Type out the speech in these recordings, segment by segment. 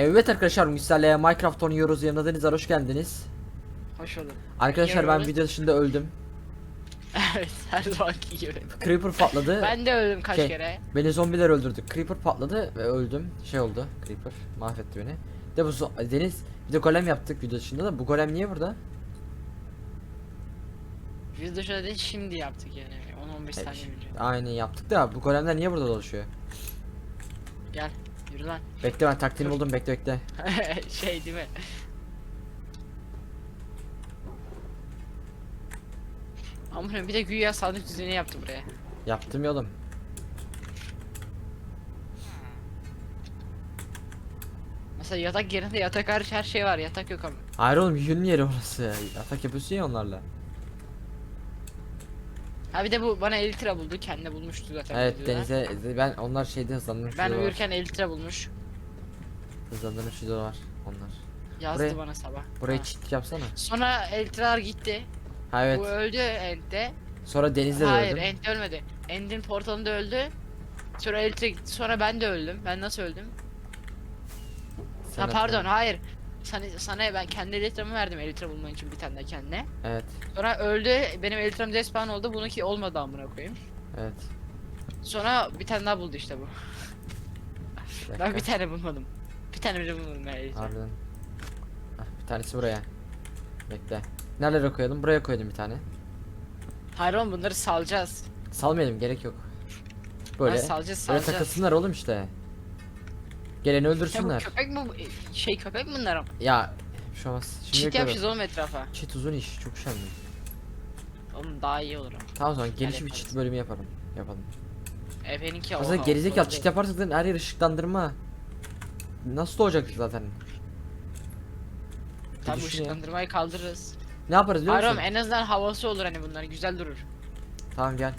Evet arkadaşlar Misal'le Minecraft oynuyoruz. Yanımda Denizler hoş geldiniz. Hoş bulduk. Arkadaşlar ben video dışında öldüm. evet her zamanki gibi. Creeper patladı. ben de öldüm kaç şey, kere. Beni zombiler öldürdü. Creeper patladı ve öldüm. Şey oldu. Creeper mahvetti beni. De bu Deniz bir de golem yaptık video dışında da bu golem niye burada? Biz şöyle değil şimdi yaptık yani 10-15 saniye önce. Aynen yaptık da bu golemler niye burada dolaşıyor? Gel yürü lan. Bekle ben taktiğini buldum bekle bekle. şey değil mi? Amına bir de güya sandık düzeni yaptı buraya. Yaptım yolum. Mesela yatak yerinde yatak hariç her şey var yatak yok ama. Hayır oğlum yünün yeri orası. Atak yapıyorsun ya onlarla. Ha bir de bu bana 50 lira buldu kendi bulmuştu zaten. Evet videoda. denize ben onlar şeyde hızlandırmış Ben video var. uyurken 50 lira bulmuş. Hızlandırmış video var onlar. Yazdı Buraya- bana sabah. Burayı Ha. çit yapsana. Sonra 50 liralar gitti. Ha evet. Bu öldü Ent'te. Sonra denizde de Hayır öldüm. Ent ölmedi. Ent'in portalında öldü. Sonra Elitra gitti. Sonra ben de öldüm. Ben nasıl öldüm? Ha pardon hatırla. hayır. Sana, sana ben kendi Elitra'mı verdim Elitra bulman için bir tane de kendine. Evet. Sonra öldü. Benim Elitra'm despawn oldu. Bununki olmadı amına koyayım. Evet. Sonra bir tane daha buldu işte bu. Bir Ben bir dakika. tane bulmadım. Bir tane bile bulmadım ben Elitra. Harbiden. Hah, bir tanesi buraya. Bekle. Nerelere koyalım? Buraya koydum bir tane. Hayır oğlum bunları salacağız. Salmayalım gerek yok. Böyle. Böyle. salacağız Böyle salacağız. takılsınlar oğlum işte. Geleni Ya bu öldürsünler. köpek mi? bu? Şey köpek mi bunlar? Ya bir şey olmaz. Şimdi Çit yapacağız oğlum etrafa. Çit uzun iş. Çok üşendim. Oğlum daha iyi olur ama. Tamam o zaman geniş bir yaparız. çit bölümü yapalım. Yapalım. Efe'ninki Aslında oha, gerizekalı oha çit değil. yaparsak zaten her yer ışıklandırma. Nasıl olacak zaten? Düşün ya. ışıklandırmayı kaldırırız. Ne yaparız biliyor Hayır musun? oğlum en azından havası olur hani bunlar güzel durur. Tamam gel.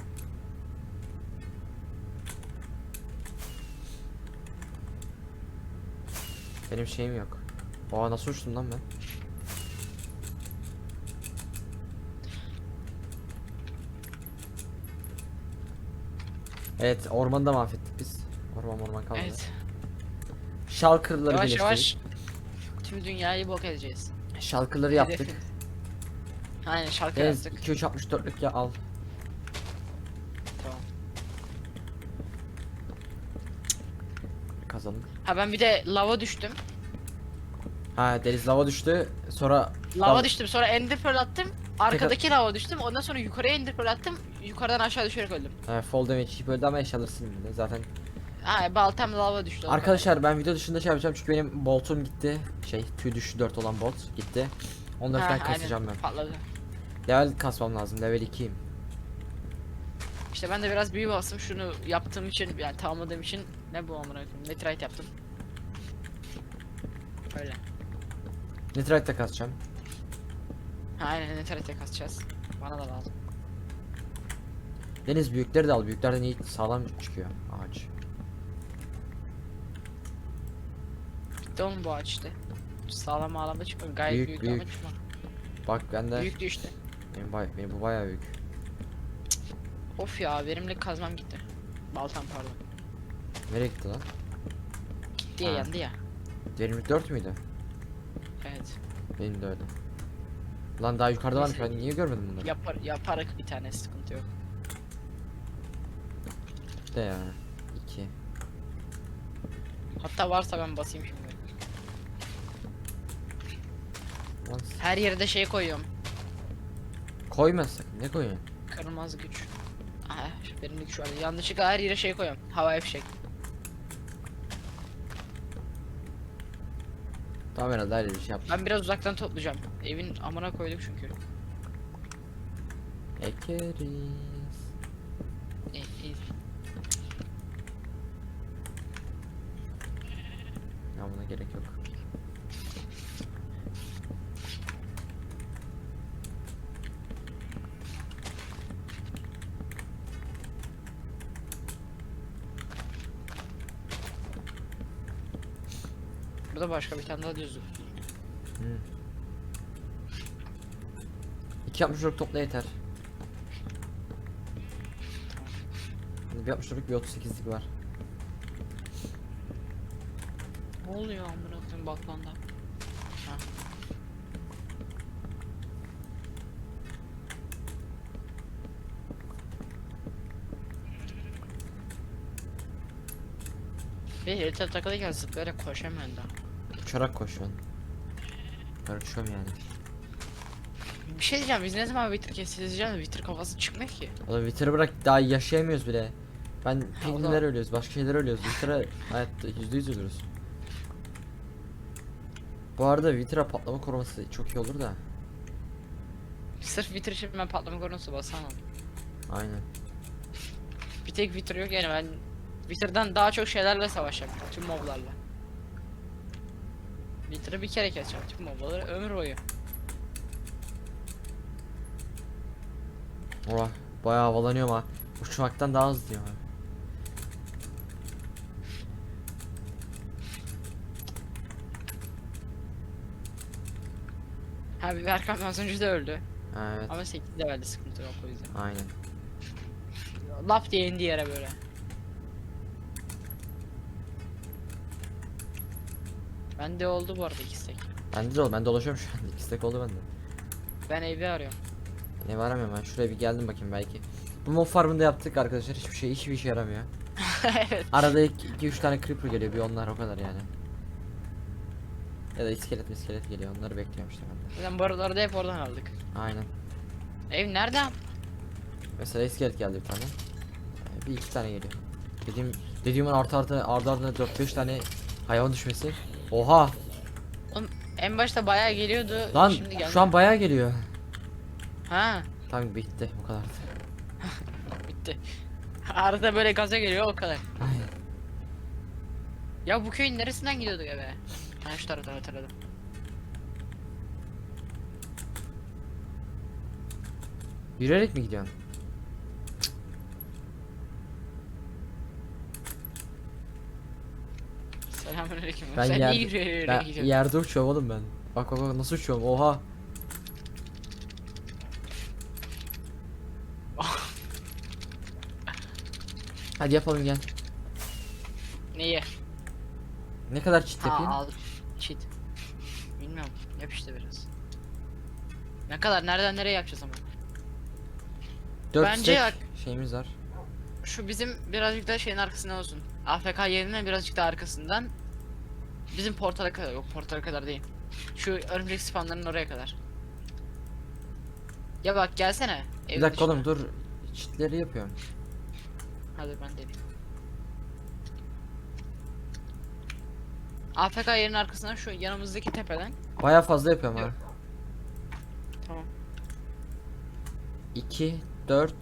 Benim şeyim yok. Oha nasıl uçtum lan ben? Evet ormanı da mahvettik biz. Orman orman kalmadı. Evet. Şalkırları Yavaş yavaş tüm dünyayı bok edeceğiz. Şalkırları yaptık. Aynen şarkı Deniz yaptık. 2-3-64'lük ya al. Kazandık. Ha ben bir de lava düştüm. Ha deniz lava düştü. Sonra Lava Lav- düştüm sonra ender pearl attım. Arkadaki lava düştüm. Ondan sonra yukarıya ender pearl attım. Yukarıdan aşağı düşerek öldüm. Ha, fall damage yiyip öldü ama eşyaları silindi zaten. Ha baltam lava düştü. o Arkadaşlar ben video dışında şey yapacağım çünkü benim boltum gitti. Şey tüy düşü 4 olan bolt gitti. Onları kadar. falan Ha, kasacağım aynen, ben. Patladı. Level kasmam lazım. Level 2'yim. İşte ben de biraz büyü bastım şunu yaptığım için yani tamamladığım için ne bu amına koyayım netherite yaptım. Öyle. Netherite de kasacağım. Ha, aynen netherite kasacağız. Bana da lazım. Deniz büyükleri de al. Büyüklerden iyi sağlam çıkıyor ağaç. Bitti oğlum bu ağaç işte. Sağlam ağlamda çıkmıyor. Gayet Büyük, büyük, büyük. ama çıkma. Bak bende Büyüktü işte. benim, bay, benim bu bayağı büyük. Of ya verimli kazmam gitti. Baltam pardon. Nereye gitti lan? Gitti ya Ha. yandı ya. Verimlilik 4 müydü? Evet. Benim de öyle. Lan daha yukarıda varmış ben niye görmedim bunları? Yapar yaparak bir tane sıkıntı yok. De ya. 2. Hatta varsa ben basayım şimdi. Her yere de şey koyuyorum. koyma sakın. Ne koyuyorsun? Kırmaz güç. Aha şu vardı. Yanlışlıkla her yere şey koyuyorum. Havai fişek. Tamam herhalde öyle bir şey yap. Ben biraz uzaktan toplayacağım. Evin amına koyduk çünkü. Ekeriz. Başka bir tane daha düzdü. Hı. İki yapmış olup topla yeter. Bir yapmış olup bir 38'lik var. Ne oluyor amına koydum balkonda. Ha. Bir harita takılıyken zıplayarak koşamıyorum da. Uçarak koşuyorsun. Uçuyorum yani. Bir şey diyeceğim biz ne zaman vitir keseceğiz vitir kafası çıkmıyor ki. Oğlum Witter'ı bırak daha yaşayamıyoruz bile. Ben pingvinler ölüyoruz, başka şeyler ölüyoruz. Witter'a hayatta yüzde yüz ölürüz. Bu arada Witter'a patlama koruması çok iyi olur da. Sırf vitir için ben patlama korunusu basamam. Aynen. Bir tek vitir yok yani ben vitirden daha çok şeylerle savaşacağım tüm moblarla. Vitir'i bir kere keseceğim tüm mobları ömür boyu. Oha bayağı havalanıyorum ha. Uçmaktan daha hızlıyım ha. Ha bir Berkan az önce de öldü. Ha, Evet. Ama 8 levelde sıkıntı yok o yüzden. Aynen. Lap diye indi yere böyle. Bende oldu bu arada istek. Bende de oldu. Ben dolaşıyorum şu an. İstek oldu bende. Ben evi arıyorum. Ne var aramıyorum ben. Şuraya bir geldim bakayım belki. Bu mob farmında yaptık arkadaşlar. Hiçbir şey hiçbir işe yaramıyor. evet. Arada 2-3 tane creeper geliyor. Bir onlar o kadar yani. Ya da iskelet iskelet geliyor. Onları bekliyorum işte ben de. Zaten bu aralarda hep oradan aldık. Aynen. Ev nereden? Mesela iskelet geldi bir tane. Ee, Bir iki tane geliyor. Dediğim dediğimin artı artı ardı ardına 4-5 tane hayvan düşmesi. Oha! En başta bayağı geliyordu. Lan şimdi şu an bayağı geliyor. Ha Tamam bitti bu kadar. bitti. Arada böyle gaza geliyor o kadar. Aynen. Ya bu köyün neresinden gidiyorduk eve? Ha şu taraftan hatırladım. Yürüyerek mi gidiyorsun? Selamünaleyküm. Ben Sen yer- niye yürüye yürüye Ben gidiyorsun? yerde uçuyorum oğlum ben. Bak bak bak nasıl uçuyorum oha. Hadi yapalım gel. Neyi? Ne kadar çit Ha yapayım? al. Cheat. Bilmiyorum. Yap işte biraz. Ne kadar? Nereden nereye yapacağız ama? 4 Bence stack şeyimiz var. Şu bizim birazcık da şeyin arkasından olsun. AFK yerine birazcık daha arkasından. Bizim portala kadar yok portala kadar değil. Şu örümcek spawnlarının oraya kadar. Ya bak gelsene. Bir evin dakika dışına. oğlum dur. Çitleri yapıyorum. Hadi ben deneyeyim. AFK yerinin arkasından şu yanımızdaki tepeden. Baya fazla yapıyorum. Yok. Tamam. 2 4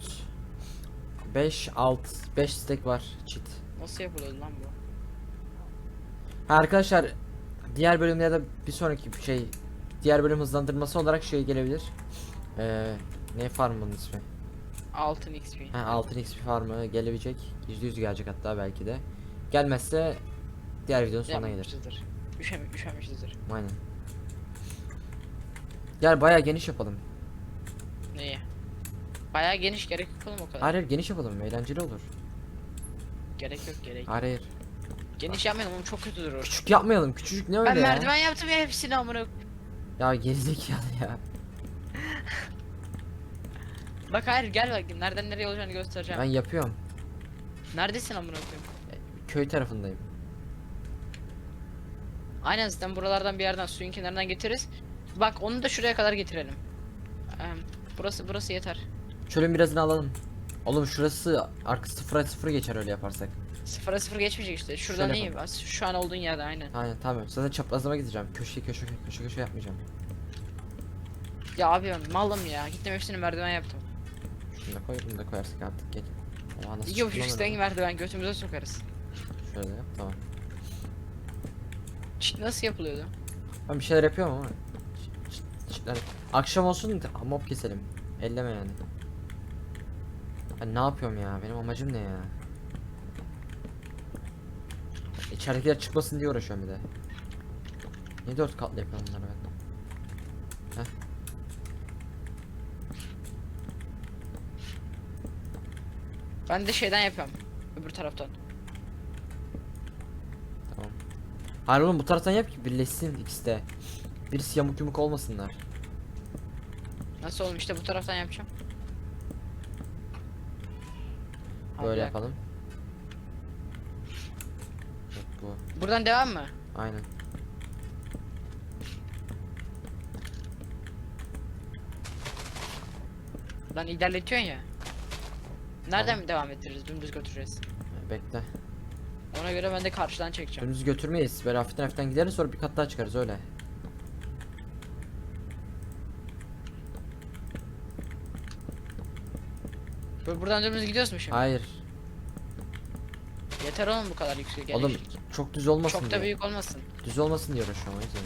5 6 5 stack var çit. Nasıl yapılıyordu lan bu? Arkadaşlar diğer bölümde ya da bir sonraki şey diğer bölüm hızlandırması olarak şey gelebilir. Ee, ne farm bunun ismi? Altın XP. Ha altın XP farmı gelebilecek. %100 gelecek hatta belki de. Gelmezse diğer videonun sonuna gelir. Yapmışızdır. Üşemi, üşenmişizdir. Aynen. Gel bayağı geniş yapalım. Neyi? Bayağı geniş gerek yok oğlum o kadar. Hayır hayır, geniş yapalım eğlenceli olur. Gerek yok gerek. Hayır hayır. Geniş yapmayalım oğlum çok kötü durur. Küçük yapmayalım küçücük ne öyle Ben ya? merdiven yaptım ya hepsini amına. Ya gerizekalı ya. Bak hayır gel bak nereden nereye olacağını göstereceğim. Ben yapıyorum. Neredesin amına koyayım? Köy tarafındayım. Aynen zaten buralardan bir yerden suyun kenarından getiririz. Bak onu da şuraya kadar getirelim. Em, burası burası yeter. Çölün birazını alalım. Oğlum şurası arkası sıfıra sıfır geçer öyle yaparsak. Sıfıra sıfır geçmeyecek işte. Şuradan Şöyle iyi yapalım. bas. Şu an olduğun yerde aynen. Aynen tamam. Zaten çaprazlama gideceğim. Köşe köşe köşe köşe yapmayacağım. Ya abi ben malım ya. Gittim hepsini merdiven yaptım. Şunu da koy bunu da koyarsak artık gel. Oha nasıl İki buçuk lan öyle? merdiven götümüze sokarız. Şöyle yap tamam. Çit nasıl yapılıyordu? Ben bir şeyler yapıyorum ama. Ç- ç- çitler- Akşam olsun da mob keselim. Elleme yani. Ben ne yapıyorum ya? Benim amacım ne ya? İçeridekiler çıkmasın diye uğraşıyorum bir de. Niye dört katlı yapıyorum bunları ben? Ben de şeyden yapıyorum. Öbür taraftan. Tamam. Hayır oğlum bu taraftan yap ki birleşsin ikisi de. Birisi yamuk yumuk olmasınlar. Nasıl oğlum işte bu taraftan yapacağım. Böyle bir yapalım. Bu. Buradan devam mı? Aynen. Lan ilerletiyorsun ya. Nereden devam ettiririz? Dümdüz götüreceğiz. Bekle. Ona göre ben de karşıdan çekeceğim. Dümdüz götürmeyiz. Böyle hafiften hafiften gideriz sonra bir kat daha çıkarız öyle. Bu- Buradan dümdüz gidiyoruz mu şimdi? Hayır. Yeter oğlum bu kadar yüksek Oğlum elektrik. çok düz olmasın Çok da büyük olmasın. Düz olmasın diye uğraşıyorum o yüzden.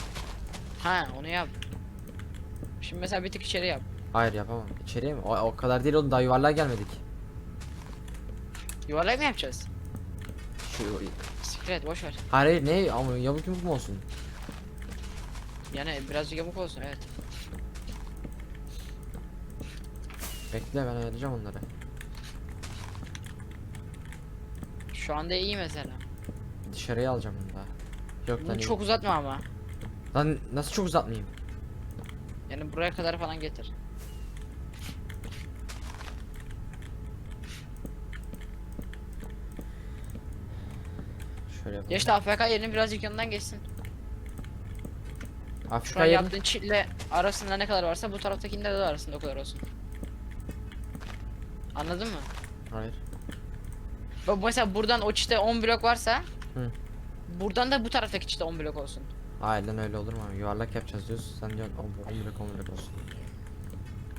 Ha onu yap. Şimdi mesela bir tık içeri yap. Hayır yapamam. İçeriye mi? O, o kadar değil oğlum daha yuvarlığa gelmedik. Yuvarlak mı yapacağız? Şu Sikret boş ver. Hayır hayır ne ama yamuk yumuk mu olsun? Yani birazcık yamuk olsun evet. Bekle ben ayarlayacağım onları. Şu anda iyi mesela. Dışarıya alacağım bunu daha. Yok lan Bunu iyi. çok uzatma ama. Lan nasıl çok uzatmayayım? Yani buraya kadar falan getir. Şöyle yapalım. Ya işte AFK yerinin birazcık yanından geçsin. Şu an yerin- yaptığın çitle arasında ne kadar varsa bu taraftakinde de arasında o kadar olsun. Anladın mı? Hayır. Mesela buradan o çite 10 blok varsa Hı. Buradan da bu taraftaki çite 10 blok olsun. Lan öyle olur mu? Yuvarlak yapacağız diyorsun. Sen diyorsun 10 blok 10 blok olsun.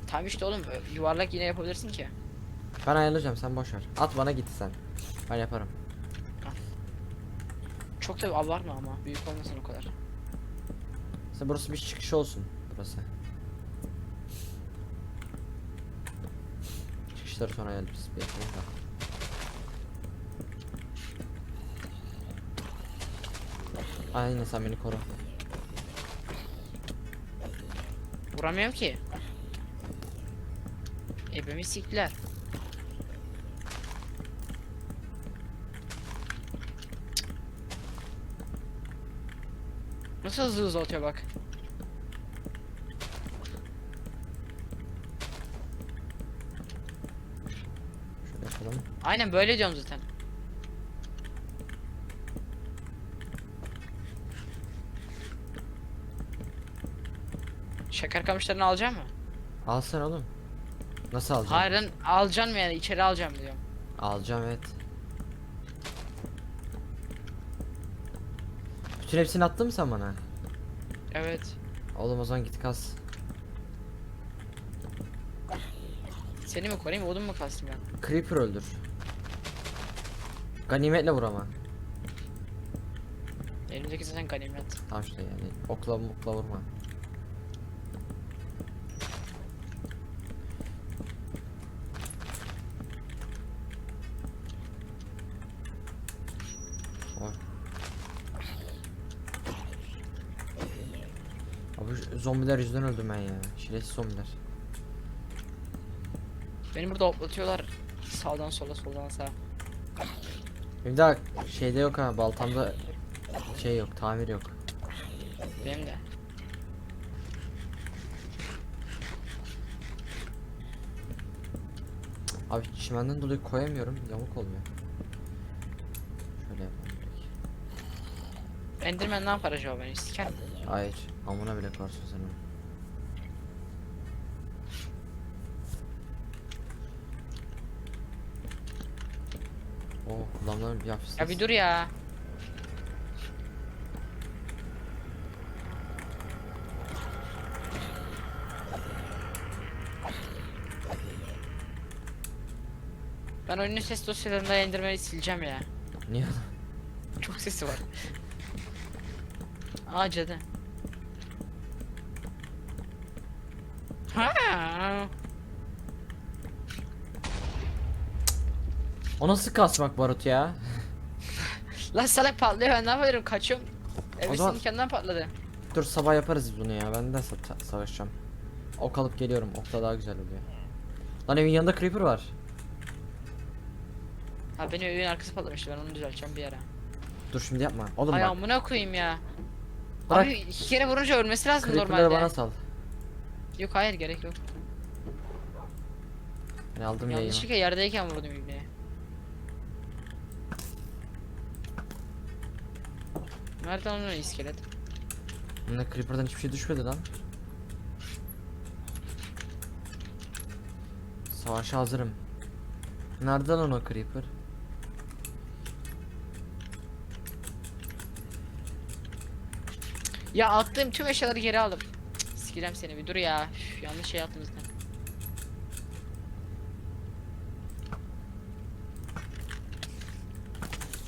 Tamam işte oğlum yuvarlak yine yapabilirsin ki. Ben ayarlayacağım sen boş ver. At bana git sen. Ben yaparım. Çok da abartma ama büyük olmasın o kadar. Sen burası bir çıkış olsun. Burası. Çıkışları sonra ayarlarız. Bir yapalım da. Aynen sen beni koru. Vuramıyorum ki. Ebemi siktiler. Nasıl hızlı hızlı atıyor bak. Şöyle yapalım. Aynen böyle diyorum zaten. Şeker kamışlarını alacak mı? Alsana oğlum. Nasıl alacağım? Hayır lan alacaksın mı yani içeri alacağım diyorum. Alacağım evet. Bütün hepsini attın mı sen bana? Evet. Oğlum o zaman git kas. Seni mi koruyayım odun mu kastım ben? Creeper öldür. Ganimetle vur ama. Elimdeki zaten ganimet. Tamam işte yani okla okla vurma. Zombiler yüzünden öldüm ben ya. Şiletsiz zombiler. Beni burada hoplatıyorlar. Sağdan sola soldan sağa. Bir daha şeyde yok ha baltamda şey yok tamir yok. Benim de. Abi çimenden dolayı koyamıyorum yamuk oluyor. Şöyle yapalım. Enderman ne yapar acaba beni siker? Hayır amına bile koyarsın sen onu. Oh kulağımdan bir hafif Ya bir dur ya. Ben oyunun ses dosyalarında indirmeyi sileceğim ya. Niye? Çok sesi var. Aa cadı. O nasıl kasmak Barut ya? Lan salak patlıyor ben ne yapıyorum kaçıyorum. Evet zaman- kendinden patladı. Dur sabah yaparız biz bunu ya ben de sa- savaşacağım. Ok alıp geliyorum okla daha güzel oluyor. Lan evin yanında creeper var. Ha benim evin arkası patlamıştı ben onu düzelteceğim bir ara. dur şimdi yapma. Oğlum Ay bak. amına koyayım ya. Bırak. Abi iki kere vurunca ölmesi lazım Creeper'ları normalde. bana sal. Yok hayır gerek yok. Ben aldım yayını. Yanlışlıkla yerdeyken vurdum ibneye. Nerede onun o iskelet? Bunda Creeper'dan hiçbir şey düşmedi lan. Savaşa hazırım. Nereden lan o Creeper? Ya attığım tüm eşyaları geri aldım. Cık, Sikeceğim seni bir dur ya. Üf, yanlış şey yaptım zaten.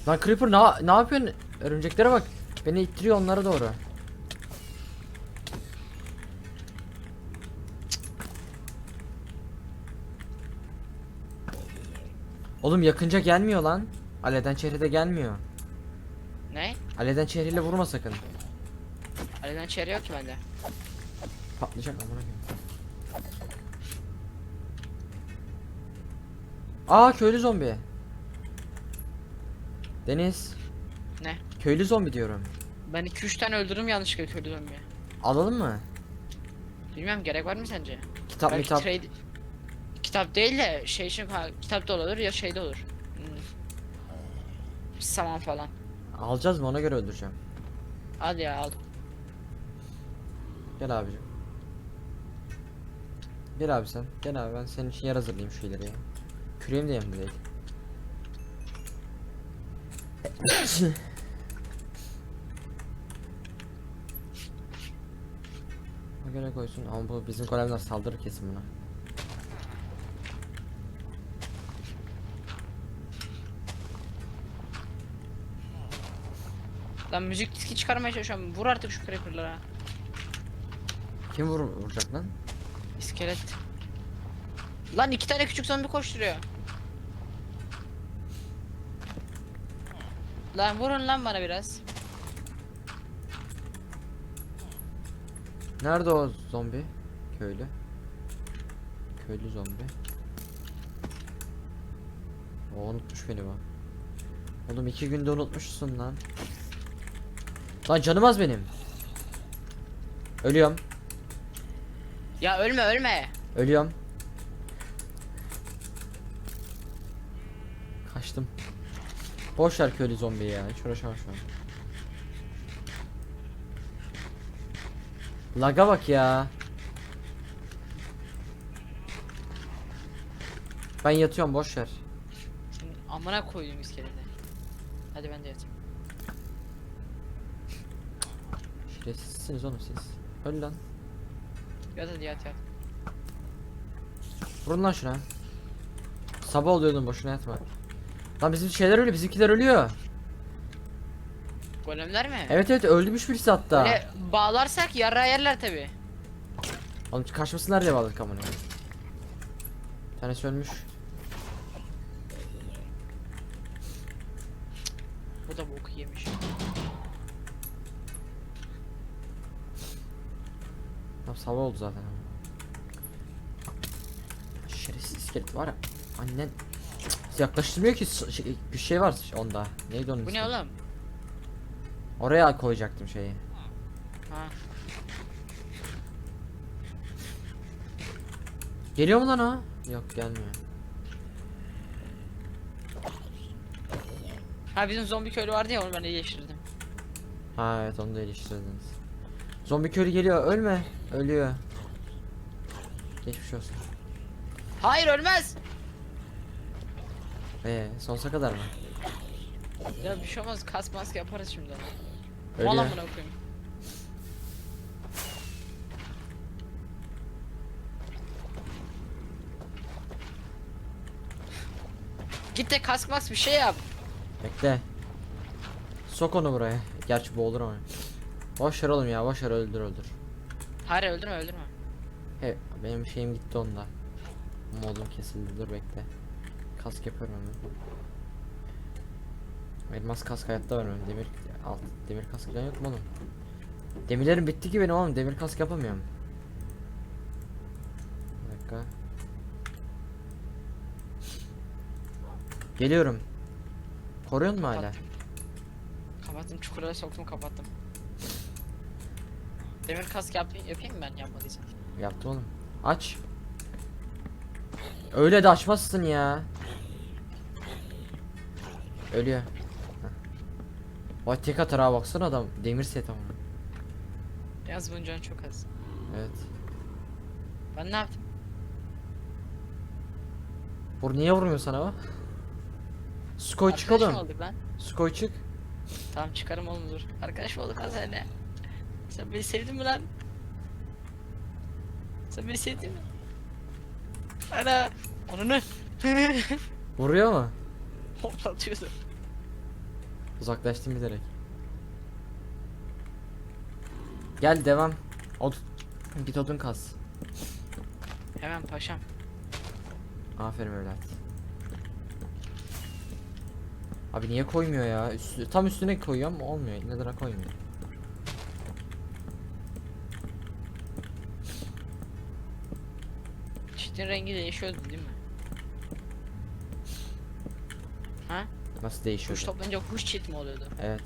Lan Creeper ne, ne yapıyorsun? Örümceklere bak. Beni ittiriyor onlara doğru. Oğlum yakınca gelmiyor lan. Aleden çehrede gelmiyor. Ne? Aleden çehreyle vurma sakın. Aleden çeyre yok ki bende. Patlayacak amına koyayım. Aa köylü zombi. Deniz. Ne? Köylü zombi diyorum. Ben 2-3 tane öldürdüm yanlışlıkla köylü zombiye. Alalım mı? Bilmem gerek var mı sence? Kitap Belki mitap. trade... Kitap değil de şey için ha, kitap da olur ya şey de olur. Hmm. Saman falan. Alacağız mı ona göre öldüreceğim. Hadi ya al. Gel abicim. Gel abi sen. Gel abi ben senin için yer hazırlayayım şu ileri ya. Küreğim de yanımda değil. O göre koysun ama bu bizim golemler saldırır kesin buna. Lan müzik diski çıkarmaya çalışıyorum. Vur artık şu creeper'lara. Kim vur vuracak lan? İskelet. Lan iki tane küçük zombi koşturuyor. Lan vurun lan bana biraz. Nerede o zombi? Köylü. Köylü zombi. O unutmuş beni bu. Oğlum iki günde unutmuşsun lan. Lan canım az benim. Ölüyorum. Ya ölme ölme. Ölüyorum. Kaçtım. Boş ver köylü zombiyi ya. Hiç uğraşamam şu an. Laga bak ya. Ben yatıyorum boş ver. Amına koydum iskelete. Hadi ben de yatayım. Şerefsizsiniz oğlum siz. Öl lan. Yat hadi yat yat. Vurun lan şuna. Sabah oluyordun boşuna yatma. Lan bizim şeyler ölüyor bizimkiler ölüyor. Golemler mi? Evet evet öldürmüş birisi hatta. Böyle bağlarsak yara yerler tabi. Oğlum kaçmasınlar diye bağladık amına. Bir tanesi ölmüş. Bu da boku yemiş. Tam sabah oldu zaten. Şerefsiz iskelet var ya. Annen yaklaştırmıyor ki şey, bir şey var onda. Neydi onun Bu ismi? ne oğlum? Oraya koyacaktım şeyi. Ha. Geliyor mu lan o? Yok gelmiyor. Ha bizim zombi köylü vardı ya onu ben iyileştirdim. Ha evet onu da iliştirdiniz. Zombi köylü geliyor ölme. Ölüyor. Geçmiş olsun. Hayır ölmez. Ee sonsuza kadar mı? Ya bir şey olmaz kas maske yaparız şimdi. Ölüyor. Mal amına koyayım. Git de kask mask bir şey yap. Bekle. Sok onu buraya. Gerçi boğulur ama. Boş ver oğlum ya boş ver öldür öldür. Hayır öldürme öldürme. He benim şeyim gitti onda. Modum kesildi dur bekle. Kask yapıyorum hemen. Elmas kask hayatta vermem. Demir alt demir kask falan yok mu oğlum? Demirlerim bitti ki benim oğlum. Demir kask yapamıyorum. Bir dakika. Geliyorum. Koruyor mu hala? Kapattım çukura soktum kapattım. Demir kask yap yapayım mı ben yapmadıysam? Yaptım oğlum. Aç. Öyle de açmazsın ya. Ölüyor. Vay tek atar ha baksana adam. Demir set ama. Yalnız bunun canı çok az. Evet. Ben ne yaptım? Vur niye vurmuyor sana o? Skoy çık Arkadaş mı oğlum. olduk lan? Skoy çık. Tamam çıkarım oğlum dur. Arkadaş mı olduk lan seninle? Sen beni sevdin mi lan? Sen beni sevdin mi? Ana! Onu ne? Vuruyor mu? Hoplatıyordu. Uzaklaştım bilerek. Gel devam. Od Git odun kas. Hemen paşam. Aferin evlat. Abi niye koymuyor ya? Üstü, tam üstüne koyuyorum olmuyor. Neden koymuyor? Çitin rengi değişiyordu değil mi? Nasıl değişiyor? Kuş toplanınca kuş çit mi oluyordu? Evet.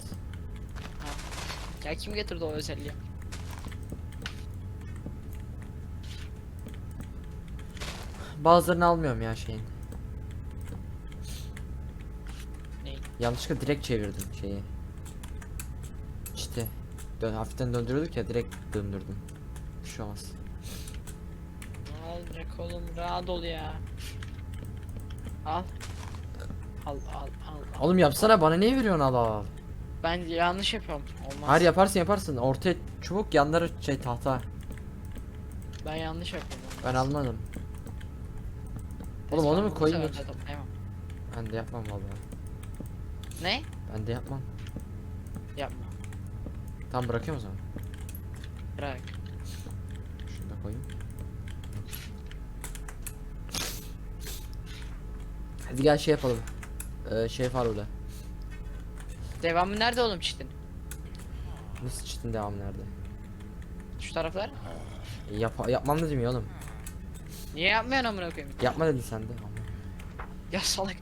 Ya kim getirdi o özelliği? Bazılarını almıyorum ya şeyin. Neyi? Yanlışlıkla direkt çevirdim şeyi. İşte. Dön, hafiften döndürüyorduk ya direkt döndürdüm. Bir şey olmaz. Ne olacak oğlum rahat ol ya. Al. Al al al. Oğlum yapsana bana niye veriyorsun al al. Ben yanlış yapıyorum. Olmaz. Hayır yaparsın yaparsın. Ortaya çubuk yanları şey tahta. Ben yanlış yapıyorum. Ben almadım. Oğlum onu mu koyayım toplayamam. Ben de yapmam vallahi. Ne? Ben de yapmam. Yapma. Tam bırakıyorum o zaman. Bırak. Şunu da koyayım. Hadi gel şey yapalım. Ee, şey orada. Devamı nerede oğlum çitin? Nasıl çıktın devam nerede? Şu taraflar? Yap yapmam dedim ya oğlum. Niye yapmıyorsun amına koyayım? Yapma dedin sen de. Ya salak.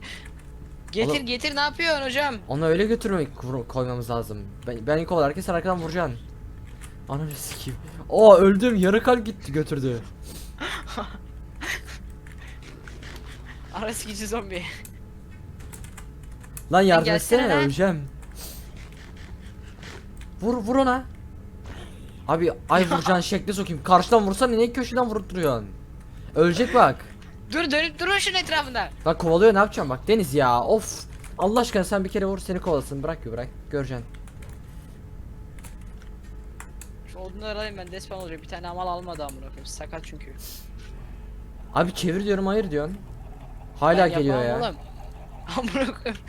Getir Oğlum- getir ne yapıyorsun hocam? Onu öyle götürmek vur- koymamız lazım. Ben, ben ilk olarak sen arkadan vuracaksın. Ananı sikeyim. Oo öldüm yarı kalp gitti götürdü. Arası gici zombi. Lan yardım gelsene etsene lan. öleceğim. Vur vur ona. Abi ay vuracağın şekli sokayım. Karşıdan vursan niye köşeden vurup duruyorsun? Ölecek bak. Dur dönüp durun şunun etrafında. Bak kovalıyor ne yapacağım bak Deniz ya of. Allah aşkına sen bir kere vur seni kovalasın bırak bir bırak göreceksin. Şu odunları alayım ben despan olacak. Bir tane amal almadı amına koyayım. Sakat çünkü. Abi çevir diyorum hayır diyorsun. Hala Ben geliyor ya. oğlum. Amına koyayım.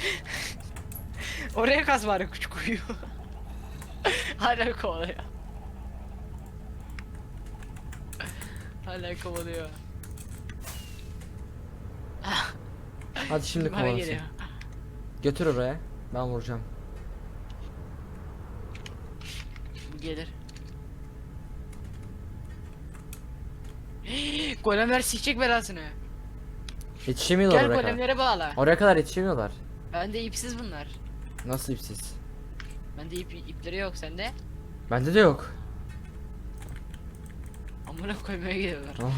Oraya kaz bari küçük kuyu. Hala kovalıyor. Hala kovalıyor. Hadi şimdi Bana kovalasın. geliyor. Götür oraya. Ben vuracağım. Gelir. Golemler sikecek belasını. Yetişemiyorlar Gel oraya kadar. golemlere bağla. Oraya kadar yetişemiyorlar. Bende ipsiz bunlar. Nasıl ipsiz? Bende ip ipleri yok sende. Bende de yok. Amına koymaya gidiyorlar. Oh.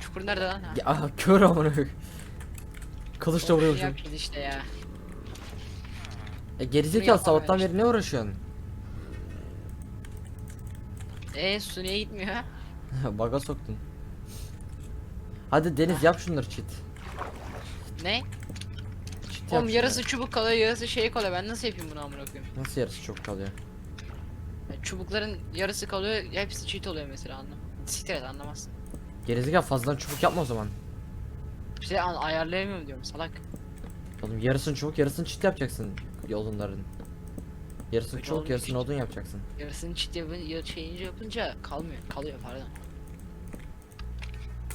Çukur nerede lan? Ha? Ya ah, kör amına koyayım. Kılıçla Of, vuruyor yapacağız işte ya. E gerizekalı yapamıyor sabahtan beri ne uğraşıyorsun? Eee su niye gitmiyor? Baga soktun. Hadi Deniz yap şunları çit. Ne? Çit yap Oğlum şunları. yarısı çubuk kalıyor yarısı şey kalıyor ben nasıl yapayım bunu amına koyayım? Nasıl yarısı çok kalıyor? Ya çubukların yarısı kalıyor hepsi cheat oluyor mesela anlam. Siktir et anlamazsın. Gerizekalı fazladan çubuk yapma o zaman. İşte an ayarlayamıyorum diyorum salak. Oğlum yarısını çubuk yarısını çit yapacaksın yolunların. Yarısını Öyle çubuk yarısını işte. odun yapacaksın. Yarısını cheat yapın, ya şeyince yapınca kalmıyor kalıyor pardon.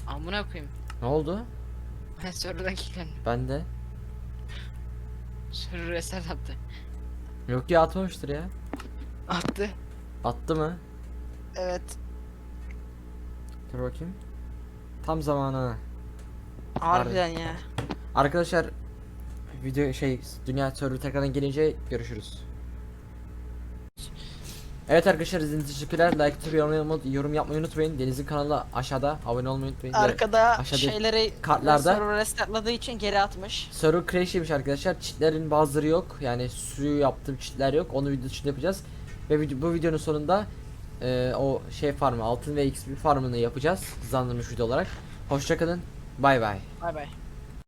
Amına koyayım. Ne oldu? Ben serverdan kilitlendim. Ben de. Server reset attı. Yok ya atmamıştır ya. Attı. Attı mı? Evet. Dur bakayım. Tam zamanı. Harbiden ya. Arkadaşlar video şey dünya server tekrardan gelince görüşürüz. Evet arkadaşlar izlediğiniz için teşekkürler. Like atıp yorum, yorum yapmayı unutmayın. Deniz'in kanalı aşağıda. Abone olmayı unutmayın. Arkada aşağıda şeyleri kartlarda- server restartladığı için geri atmış. Server crash yemiş arkadaşlar. Cheatlerin bazıları yok. Yani suyu yaptığım cheatler yok. Onu video için yapacağız. Ve video- bu videonun sonunda e, o şey farmı altın ve XP farmını yapacağız. Hızlandırmış video olarak. Hoşçakalın. Bay bay. Bay bay.